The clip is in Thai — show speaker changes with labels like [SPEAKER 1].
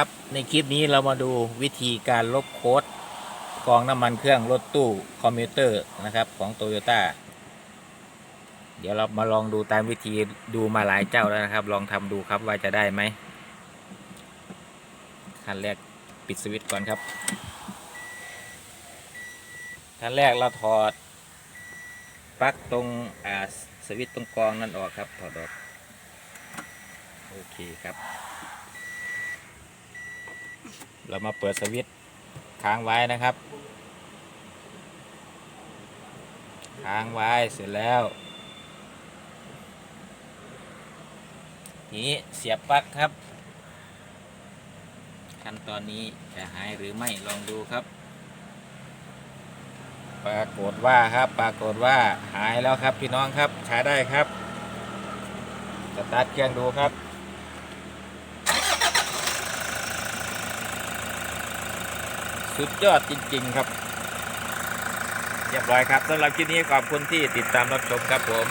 [SPEAKER 1] ครับในคลิปนี้เรามาดูวิธีการลบโค้ดกองน้ำมันเครื่องรถตู้คอมพิวเตอร์นะครับของโตโยต้าเดี๋ยวเรามาลองดูตามวิธีดูมาหลายเจ้าแล้วนะครับ ลองทำดูครับว่าจะได้ไหมขั้นแรกปิดสวิตช์ก่อนครับขั้นแรกเราถอดปลั๊กตรงสวิตช์ตรงกองนั่นออกครับถอดออกโอเคครับ เรามาเปิดสวิตช์ค้างไว้นะครับ ค้างไว้เสร็จแล้วทีนี้เสียบปลั๊กครับ ขั้นตอนนี้จะหายหรือไม่ลองดูครับ ปรากฏว่าครับปรากฏว่าหายแล้วครับพี่น้องครับใช้ได้ครับสตาร์ทเครื่องดูครับ สุดยอดจริง ๆ ครับเรียบร้อยครับสำหรับคลิปนี้ขอบคุณที่ติดตามรับชมครับผม